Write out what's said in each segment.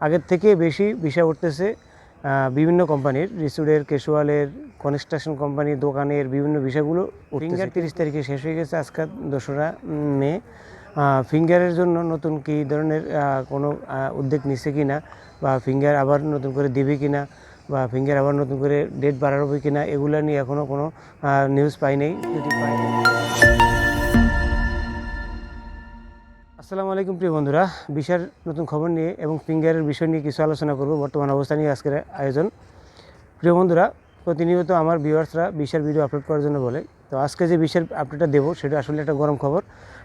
আগের থেকে বেশি ভিসা উঠতেছে বিভিন্ন কোম্পানির রিসুডের কেশুয়ালের কনস্ট্রাকশন কোম্পানির দোকানের বিভিন্ন ভিসাগুলো ফিঙ্গার তিরিশ তারিখে শেষ হয়ে গেছে আজকে দোসরা মে ফিঙ্গারের জন্য নতুন কী ধরনের কোনো উদ্যোগ নিচ্ছে কি না বা ফিঙ্গার আবার নতুন করে দেবে কি না বা ফিঙ্গার আবার নতুন করে ডেট বাড়াবে কি না এগুলো নিয়ে এখনও কোনো নিউজ পাই যদি পাই। আসসালামু আলাইকুম প্রিয় বন্ধুরা। বিশার নতুন খবর নিয়ে এবং ফিঙ্গারের বিষয় নিয়ে কিছু আলোচনা করব। বর্তমান অবস্থা নিয়ে আজকের আয়োজন। প্রিয় বন্ধুরা, প্রতিনিয়ত আমার ভিউয়ার্সরা বিশার ভিডিও আপলোড করার জন্য বলে, তো আজকে যে বিশার আপডেটটা দেবো, সেটা আসলে একটা গরম খবর।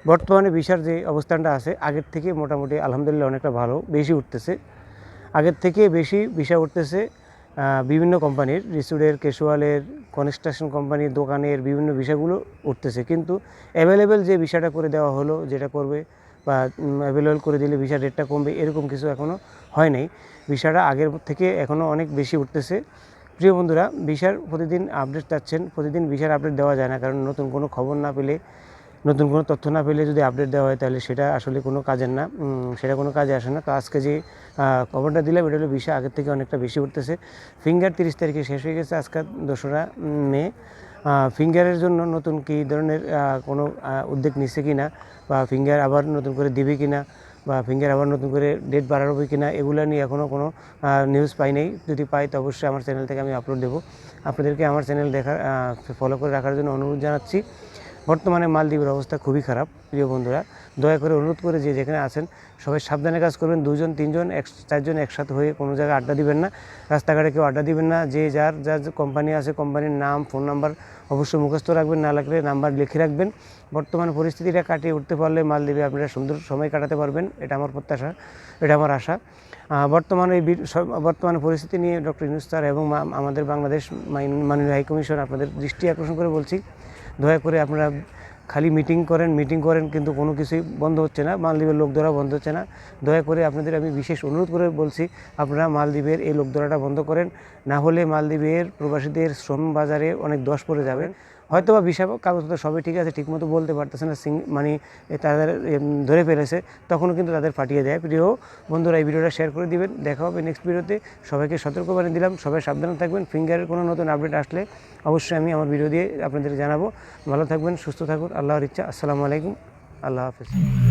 বর্তমানে বিশার যে অবস্থানটা আছে, আগের থেকে মোটামুটি আলহামদুলিল্লাহ অনেকটা ভালো, বেশি উঠতেছে। আগের থেকে বেশি ভিসা উঠতেছে বিভিন্ন কোম্পানির, রিসুডের, কেশুয়ালের, কনস্ট্রাকশন কোম্পানির দোকানের বিভিন্ন বিষয়গুলো উঠতেছে। কিন্তু অ্যাভেলেবেল যে বিষয়টা করে দেওয়া হলো, যেটা করবে বা অ্যাভেলেবল করে দিলে ভিসা রেটটা কমবে, এরকম কিছু এখনও হয় নাই। ভিসাটা আগের থেকে এখনও অনেক বেশি উঠতেছে। প্রিয় বন্ধুরা, ভিসার প্রতিদিন আপডেট চাচ্ছেন, প্রতিদিন ভিসার আপডেট দেওয়া যায় না, কারণ নতুন কোনো খবর না পেলে, নতুন কোনো তথ্য না পেলে যদি আপডেট দেওয়া হয়, তাহলে সেটা আসলে কোনো কাজের না। সেটা কোনো কাজে আসে না। তো আজকে যে খবরটা দিলাম, এটা হলো ভিসা আগের থেকে অনেকটা বেশি উঠতেছে। ফিঙ্গার তিরিশ তারিখে শেষ হয়ে গেছে আজকে দোসরা মে। ফিঙ্গারের জন্য নতুন কি ধরনের কোনো উদ্যোগ নিচ্ছে কি না বা ফিঙ্গার আবার নতুন করে দিবে কি না বা ফিঙ্গার আবার নতুন করে ডেট বাড়াবে কি না এগুলো নিয়ে এখনও কোনো নিউজ পাই নাই। যদি পাই, তো অবশ্যই আমার চ্যানেল থেকে আমি আপলোড দেবো। আপনাদেরকে আমার চ্যানেল দেখার ফলো করে রাখার জন্য অনুরোধ জানাচ্ছি। বর্তমানে মালদ্বীপের অবস্থা খুবই খারাপ, প্রিয় বন্ধুরা। দয়া করে অনুরোধ করে যে যেখানে আছেন, সবাই সাবধানে কাজ করবেন। দুজন, তিনজন, এক, চারজন একসাথে হয়ে কোনো জায়গায় আড্ডা দিবেন না। রাস্তাঘাটে কেউ আড্ডা দিবেন না। যে যার যার কোম্পানি আছে কোম্পানির নাম ফোন নাম্বার অবশ্যই মুখস্থ রাখবেন। না লাগলে নাম্বার লিখে রাখবেন। বর্তমান পরিস্থিতিটা কাটিয়ে উঠতে পারলে মালদ্বীপে আপনারা সুন্দর সময় কাটাতে পারবেন। এটা আমার প্রত্যাশা, এটা আমার আশা। বর্তমানে এই বি- সব- পরিস্থিতি নিয়ে ডক্টর ইনুস স্যার এবং আমাদের বাংলাদেশ মাননীয় হাইকমিশন আপনাদের দৃষ্টি আকর্ষণ করে বলছি। দয়া করে আপনারা খালি মিটিং করেন মিটিং করেন কিন্তু কোনো কিছুই বন্ধ হচ্ছে না, মালদ্বীপের লোক ধরা বন্ধ হচ্ছে না। দয়া করে আপনাদের আমি বিশেষ অনুরোধ করে বলছি, আপনারা মালদ্বীপের এই লোক ধরাটা বন্ধ করেন, না হলে মালদ্বীপের প্রবাসীদের শ্রম বাজারে অনেক দশ পড়ে যাবেন হয়তো বা বিষাবক, কাগজপত্র সবই ঠিক আছে, ঠিকমতো বলতে পারতেছে না, সিং মানে তাদের ধরে ফেলেছে, তখনও কিন্তু তাদের ফাটিয়ে দেয়। প্রিয় বন্ধুরা, এই ভিডিওটা শেয়ার করে দিবেন, দেখা হবে নেক্সট ভিডিওতে। সবাইকে সতর্ক দিলাম, সবাই সাবধানে থাকবেন ফিঙ্গারের কোনো নতুন আপডেট আসলে অবশ্যই আমি আমার ভিডিও দিয়ে আপনাদের জানাব। ভালো থাকবেন, সুস্থ থাকুন, আল্লাহর ইচ্ছা, আসসালামু আলাইকুম, আল্লাহ হাফিজ।